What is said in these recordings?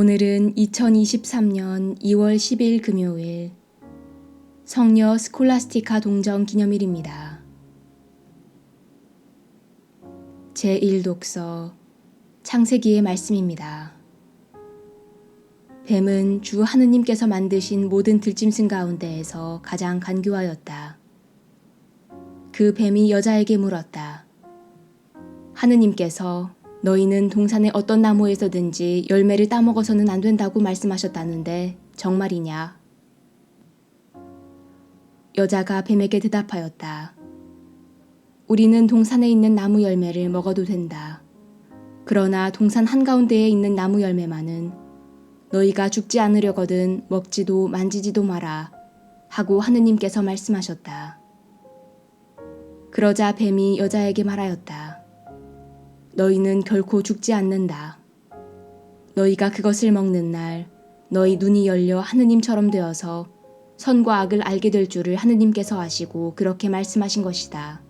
오늘은 2023년 2월 10일 금요일 성녀 스콜라스티카 동정 기념일입니다. 제1독서 창세기의 말씀입니다. 뱀은 주 하느님께서 만드신 모든 들짐승 가운데에서 가장 간교하였다. 그 뱀이 여자에게 물었다. 하느님께서 너희는 동산의 어떤 나무에서든지 열매를 따먹어서는 안 된다고 말씀하셨다는데 정말이냐? 여자가 뱀에게 대답하였다. 우리는 동산에 있는 나무 열매를 먹어도 된다. 그러나 동산 한가운데에 있는 나무 열매만은 너희가 죽지 않으려거든 먹지도 만지지도 마라 하고 하느님께서 말씀하셨다. 그러자 뱀이 여자에게 말하였다. 너희는 결코 죽지 않는다. 너희가 그것을 먹는 날 너희 눈이 열려 하느님처럼 되어서 선과 악을 알게 될 줄을 하느님께서 아시고 그렇게 말씀하신 것이다.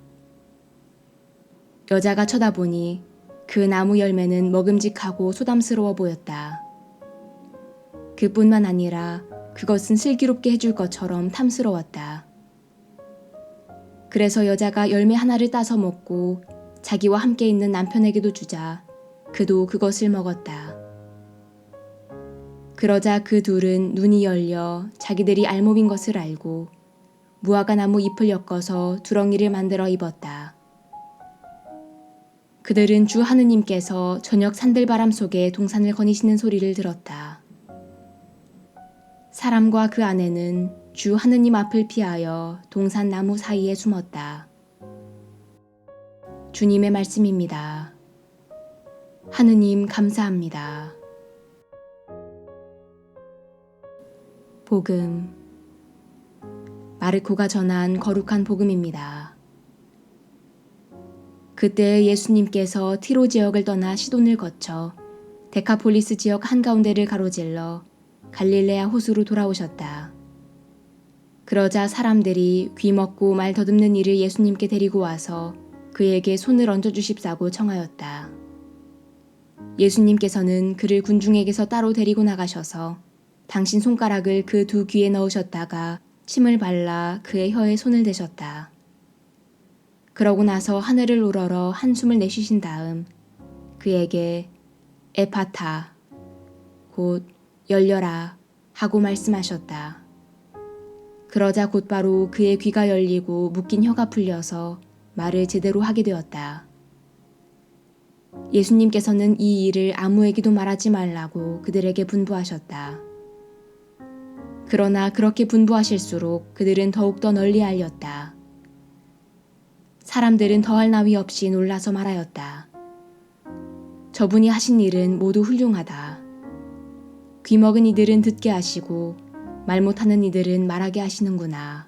여자가 쳐다보니 그 나무 열매는 먹음직하고 소담스러워 보였다. 그뿐만 아니라 그것은 슬기롭게 해줄 것처럼 탐스러웠다. 그래서 여자가 열매 하나를 따서 먹고 자기와 함께 있는 남편에게도 주자 그도 그것을 먹었다. 그러자 그 둘은 눈이 열려 자기들이 알몸인 것을 알고 무화과 나무 잎을 엮어서 두렁이를 만들어 입었다. 그들은 주 하느님께서 저녁 산들바람 속에 동산을 거니시는 소리를 들었다. 사람과 그 아내는 주 하느님 앞을 피하여 동산 나무 사이에 숨었다. 주님의 말씀입니다. 하느님 감사합니다. 복음 마르코가 전한 거룩한 복음입니다. 그때 예수님께서 티로 지역을 떠나 시돈을 거쳐 데카폴리스 지역 한가운데를 가로질러 갈릴레아 호수로 돌아오셨다. 그러자 사람들이 귀 먹고 말 더듬는 이를 예수님께 데리고 와서 그에게 손을 얹어 주십사고 청하였다. 예수님께서는 그를 군중에게서 따로 데리고 나가셔서 당신 손가락을 그 두 귀에 넣으셨다가 침을 발라 그의 혀에 손을 대셨다. 그러고 나서 하늘을 우러러 한숨을 내쉬신 다음 그에게 에파타 곧 열려라 하고 말씀하셨다. 그러자 곧바로 그의 귀가 열리고 묶인 혀가 풀려서 말을 제대로 하게 되었다. 예수님께서는 이 일을 아무에게도 말하지 말라고 그들에게 분부하셨다. 그러나 그렇게 분부하실수록 그들은 더욱더 널리 알렸다. 사람들은 더할 나위 없이 놀라서 말하였다. 저분이 하신 일은 모두 훌륭하다. 귀 먹은 이들은 듣게 하시고 말 못하는 이들은 말하게 하시는구나.